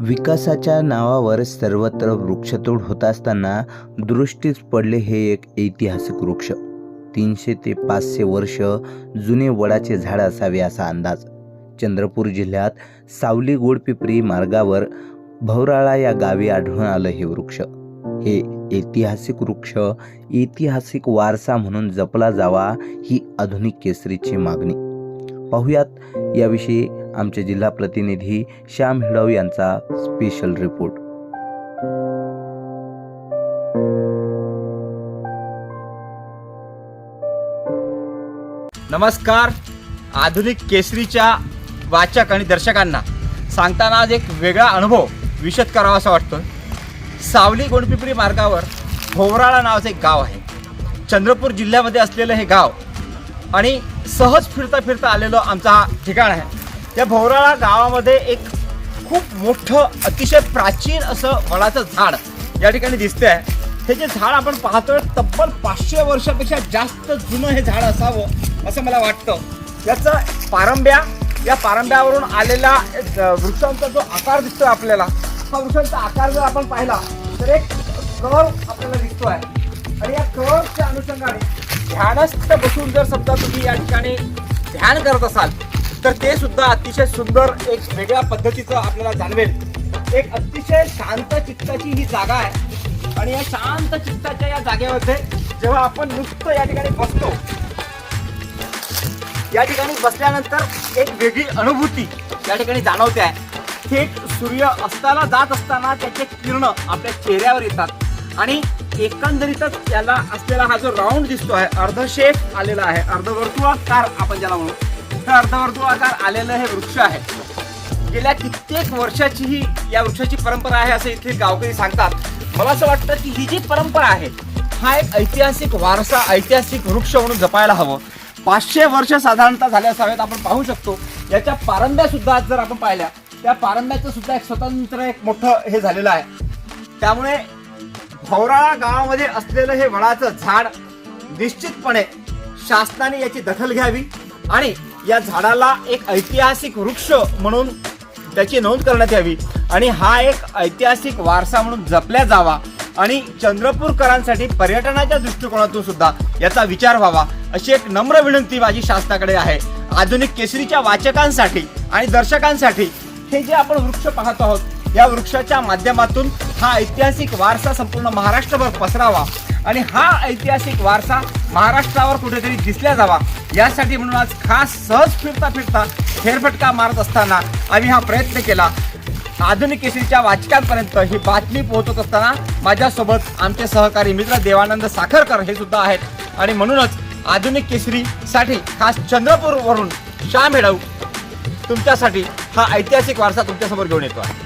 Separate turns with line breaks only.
विकासाच्या नावावर सर्वत्र वृक्षतोड होत असताना दृष्टीस पडले हे एक ऐतिहासिक वृक्ष. तीनशे ते पाचशे वर्ष जुने वडाचे झाड असावे असा अंदाज. चंद्रपूर जिल्ह्यात सावली गोडपिपरी मार्गावर भवराळा या गावी आढळून आलं हे वृक्ष. हे ऐतिहासिक वृक्ष ऐतिहासिक वारसा म्हणून जपला जावा ही आधुनिक केसरीची मागणी. पाहुयात याविषयी आमचे जिल्हा प्रतिनिधी श्याम हिडव यांचा स्पेशल रिपोर्ट
नमस्कार. आधुनिक केसरीच्या वाचक आणि दर्शकांना सांगताना आज एक वेगळा अनुभव विशद करावा असा वाटतो सावली गोंडपिपरी मार्गावर भोवराळा नावाचं एक गाव आहे. चंद्रपूर जिल्ह्यामध्ये असलेलं हे गाव आणि सहज फिरता फिरता आलेलं आमचा हा ठिकाण आहे. त्या भोवराळा गावामध्ये एक खूप मोठं अतिशय प्राचीन असं वडाचं झाड या ठिकाणी दिसतंय. आहे हे जे झाड आपण पाहतोय तब्बल पाचशे वर्षापेक्षा जास्त जुनं हे झाड असावं असं मला वाटतं. याचं पारंब्या या पारंब्यावरून आलेला वृक्षांचा जो आकार दिसतोय आपल्याला हा वृक्षांचा आकार जर आपण पाहिला तर एक कर्व आपल्याला दिसतो आहे आणि या कर्वच्या अनुषंगाने ध्यानस्थ बसून जर समजा तुम्ही या ठिकाणी ध्यान करत असाल तर ते सुद्धा अतिशय सुंदर एक वेगळ्या पद्धतीचं आपल्याला जाणवेल. एक अतिशय शांत चित्ताची ही जागा आहे. आणि या शांत चित्ताच्या या जागेमध्ये जेव्हा आपण नुसतं या ठिकाणी बसतो या ठिकाणी बसल्यानंतर एक वेगळी अनुभूती या ठिकाणी जाणवते आहे. थेट सूर्य असताना जात असताना त्याचे किरण आपल्या चेहऱ्यावर येतात. आणि एकंदरीतच त्याला असलेला हा जो राऊंड दिसतो आहे अर्धशेप आलेला आहे. अर्धवर्तुळाकार आपण ज्याला म्हणू. हे अर्धवर्तुळाकार आलेलं हे वृक्ष आहे. गेल्या कित्येक वर्षाची ही या वृक्षाची परंपरा आहे असं इथले गावकरी सांगतात. मला असं वाटतं की ही जी परंपरा आहे हा एक ऐतिहासिक वारसा ऐतिहासिक वृक्ष म्हणून जपायला हवं. पाचशे वर्ष साधारणतः झाले असावेत आपण पाहू शकतो. याच्या पारंब्या सुद्धा जर आपण पाहिल्या त्या पारंब्याचं सुद्धा एक स्वतंत्र एक मोठं हे झालेलं आहे. त्यामुळे भौराळा गावामध्ये असलेलं हे वडाचं झाड निश्चितपणे शासनाने याची दखल घ्यावी आणि या झाडाला एक ऐतिहासिक वृक्ष म्हणून त्याची नोंद करण्यात यावी. आणि हा एक ऐतिहासिक वारसा म्हणून जपल्या जावा. आणि चंद्रपूरकरांसाठी पर्यटनाच्या दृष्टिकोनातून सुद्धा याचा विचार व्हावा. अशी एक नम्र विनंती माझी शासनाकडे आहे. आधुनिक केसरीच्या वाचकांसाठी आणि दर्शकांसाठी हे जे आपण वृक्ष पाहत आहोत या वृक्षाच्या माध्यमातून हा ऐतिहासिक वारसा संपूर्ण महाराष्ट्रभर पसरावा. आणि हा ऐतिहासिक वारसा महाराष्ट्रावर कुठेतरी दिसल्या जावा. यासाठी म्हणून आज खास सहज फिरता फिरता फेरफटका मारत असताना आम्ही हा प्रयत्न केला. आधुनिक केसरीच्या वाचकांपर्यंत ही बातमी पोहोचत असताना माझ्यासोबत आमचे सहकारी मित्र देवानंद साखरकर हे सुद्धा आहेत. आणि म्हणूनच आधुनिक केसरीसाठी खास चंद्रपूरवरून श्याम हेडव तुमच्यासाठी हा ऐतिहासिक वारसा तुमच्यासमोर घेऊन येतो. आहे